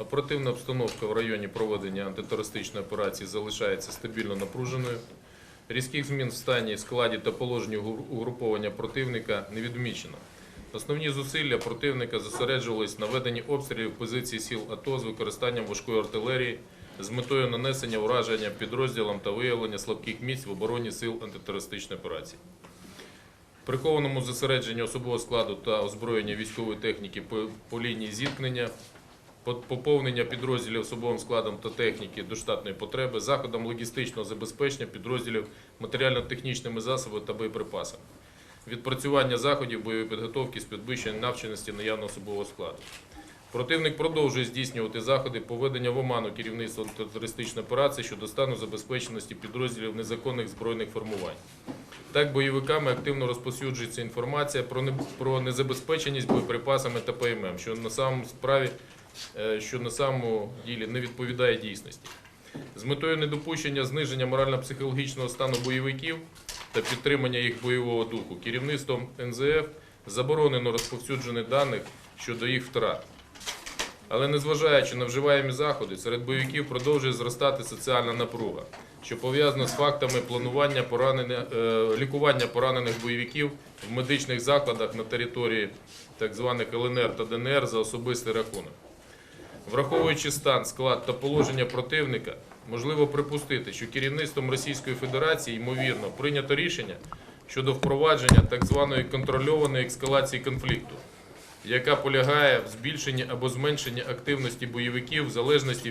Оперативна обстановка в районі проведення антитерористичної операції залишається стабільно напруженою. Різких змін в стані, складі та положенні угруповання противника не відмічено. Основні зусилля противника зосереджувались на веденні обстрілів позицій сіл АТО з використанням важкої артилерії з метою нанесення ураження підрозділам та виявлення слабких місць в обороні сил антитерористичної операції. Прихованому зосередженню особового складу та озброєння військової техніки по, лінії зіткнення, поповнення підрозділів особовим складом та техніки до штатної потреби, заходом логістичного забезпечення підрозділів матеріально-технічними засобами та боєприпасами, відпрацювання заходів бойової підготовки з підвищення навченості наявного особового складу. Противник продовжує здійснювати заходи по ведення в оману керівництва терористичної операції щодо стану забезпеченості підрозділів незаконних збройних формувань. Так, бойовиками активно розповсюджується інформація про, незабезпеченість боєприпасами та ПММ, що на самому справі, що на самому ділі не відповідає дійсності. З метою недопущення зниження морально-психологічного стану бойовиків та підтримання їх бойового духу керівництвом НЗФ заборонено розповсюдження даних щодо їх втрат. Але незважаючи на вживаємі заходи, серед бойовиків продовжує зростати соціальна напруга, що пов'язана з фактами планування поранення, е, лікування поранених бойовиків в медичних закладах на території так званих ЛНР та ДНР за особистий рахунок. Враховуючи стан, склад та положення противника, можливо припустити, що керівництвом Російської Федерації ймовірно прийнято рішення щодо впровадження так званої контрольованої ескалації конфлікту, яка полягає в збільшенні або зменшенні активності бойовиків в залежності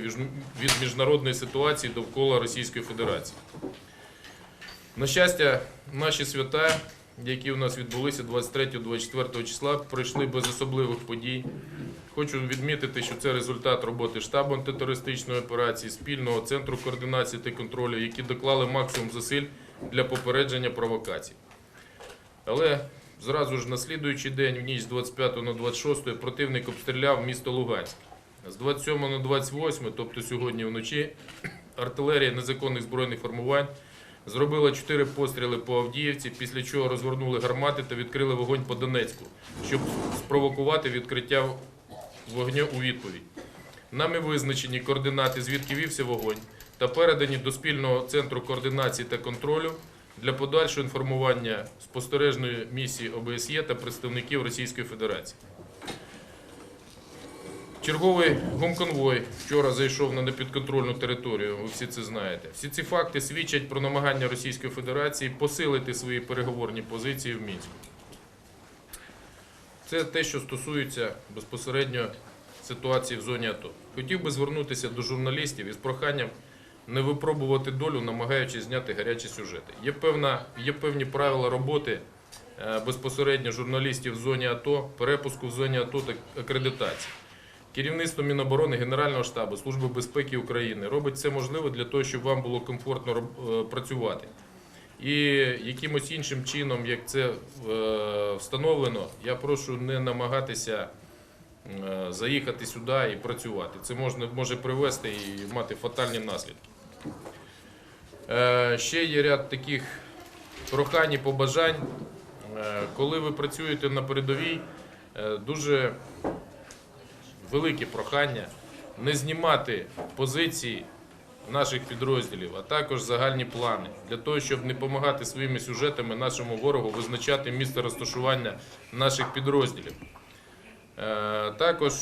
від міжнародної ситуації довкола Російської Федерації. На щастя, наші свята, які у нас відбулися 23-24 числа, пройшли без особливих подій. Хочу відмітити, що це результат роботи штабу антитерористичної операції, спільного центру координації та контролю, які доклали максимум зусиль для попередження провокацій. Але зразу ж на слідуючий день, в ніч з 25 на 26, противник обстріляв місто Луганськ. З 27 на 28, тобто сьогодні вночі, артилерія незаконних збройних формувань зробила 4 постріли по Авдіївці, після чого розгорнули гармати та відкрили вогонь по Донецьку, щоб спровокувати відкриття вогню у відповідь. Нами визначені координати, звідки вівся вогонь, та передані до спільного центру координації та контролю для подальшого інформування спостережної місії ОБСЄ та представників Російської Федерації. Черговий гумконвой вчора зайшов на непідконтрольну територію, ви всі це знаєте. Всі ці факти свідчать про намагання Російської Федерації посилити свої переговорні позиції в Мінську. Це те, що стосується безпосередньо ситуації в зоні АТО. Хотів би звернутися до журналістів із проханням не випробувати долю, намагаючись зняти гарячі сюжети. Є, певна, є певні правила роботи е, безпосередньо журналістів в зоні АТО, перепуску в зоні АТО та акредитації. Керівництво Міноборони, Генерального штабу, Служби безпеки України робить все можливе для того, щоб вам було комфортно е, працювати. І якимось іншим чином, як це е, встановлено, я прошу не намагатися е, заїхати сюди і працювати. Це можна, може привести і мати фатальні наслідки. Ще є ряд таких прохань і побажань. Коли ви працюєте на передовій, дуже велике прохання не знімати позиції наших підрозділів, а також загальні плани для того, щоб не допомагати своїми сюжетами нашому ворогу визначати місце розташування наших підрозділів. Е, Також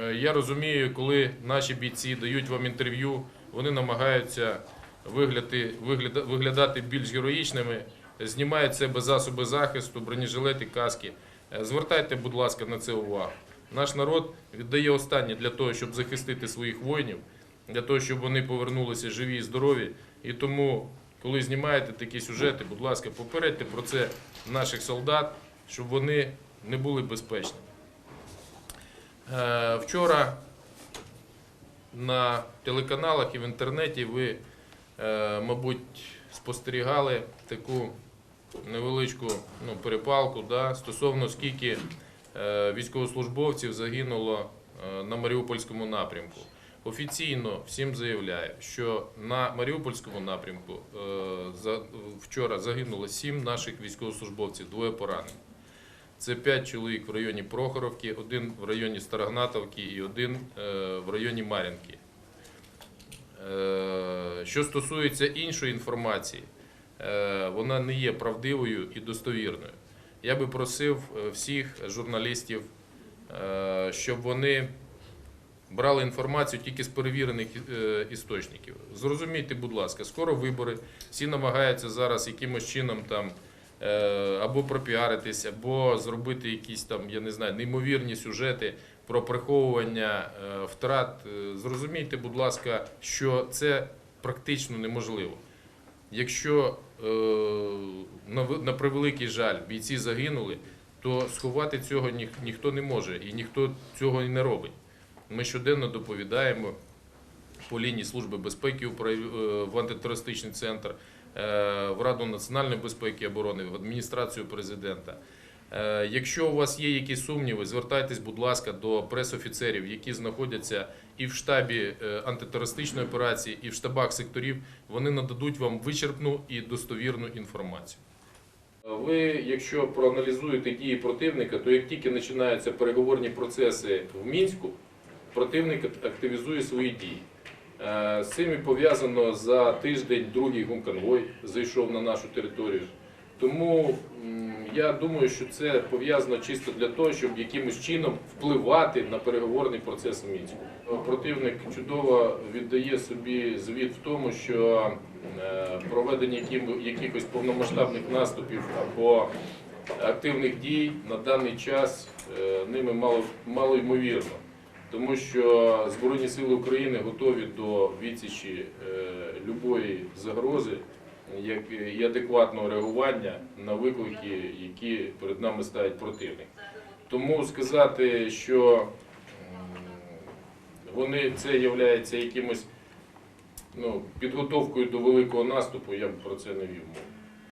е, я розумію, коли наші бійці дають вам інтерв'ю, вони намагаються виглядати, вигляда- виглядати більш героїчними, знімають себе засоби захисту, бронежилети, каски. Е, Звертайте, будь ласка, на це увагу. Наш народ віддає останнє для того, щоб захистити своїх воїнів, для того, щоб вони повернулися живі і здорові. І тому, коли знімаєте такі сюжети, будь ласка, попередьте про це наших солдат, щоб вони не були безпечними. Е, Вчора на телеканалах і в інтернеті ви, е, мабуть, спостерігали таку невеличку ну, перепалку да, стосовно скільки військовослужбовців загинуло е, на Маріупольському напрямку. Офіційно всім заявляю, що на Маріупольському напрямку е, вчора загинуло сім наших військовослужбовців, двоє поранених. Це 5 чоловік в районі Прохоровки, один в районі Старогнатовки і один е, в районі Мар'їнки. Е, Що стосується іншої інформації, е, вона не є правдивою і достовірною. Я би просив е, всіх журналістів, е, щоб вони брали інформацію тільки з перевірених е, істочників. Зрозумійте, будь ласка, скоро вибори, всі намагаються зараз якимось чином там або пропіаритись, або зробити якісь там, я не знаю, неймовірні сюжети про приховування втрат. Зрозумійте, будь ласка, що це практично неможливо. Якщо е, на, превеликий жаль бійці загинули, то сховати цього ніх, ніхто не може і ніхто цього і не робить. Ми щоденно доповідаємо по лінії Служби безпеки е, в антитерористичний центр, е, в Раду національної безпеки і оборони, в адміністрацію президента. Е, Якщо у вас є якісь сумніви, звертайтесь, будь ласка, до пресофіцерів, які знаходяться і в штабі е, антитерористичної операції, і в штабах секторів. Вони нададуть вам вичерпну і достовірну інформацію. Ви, якщо проаналізуєте дії противника, то як тільки починаються переговорні процеси в мінську, противник активізує свої дії. Е, З цим пов'язано за тиждень другий гумконвой зайшов на нашу територію. Тому я думаю, що це пов'язано чисто для того, щоб якимось чином впливати на переговорний процес в мінську. Противник чудово віддає собі звіт в тому, що е, проведення якихось повномасштабних наступів або активних дій на даний час е, ними мало, мало ймовірно. Тому що Збройні Сили України готові до відсічі е, любої загрози і адекватного реагування на виклики, які перед нами ставить противник. Тому сказати, що вони це є якимось ну, підготовкою до великого наступу, я б про це не вів мову.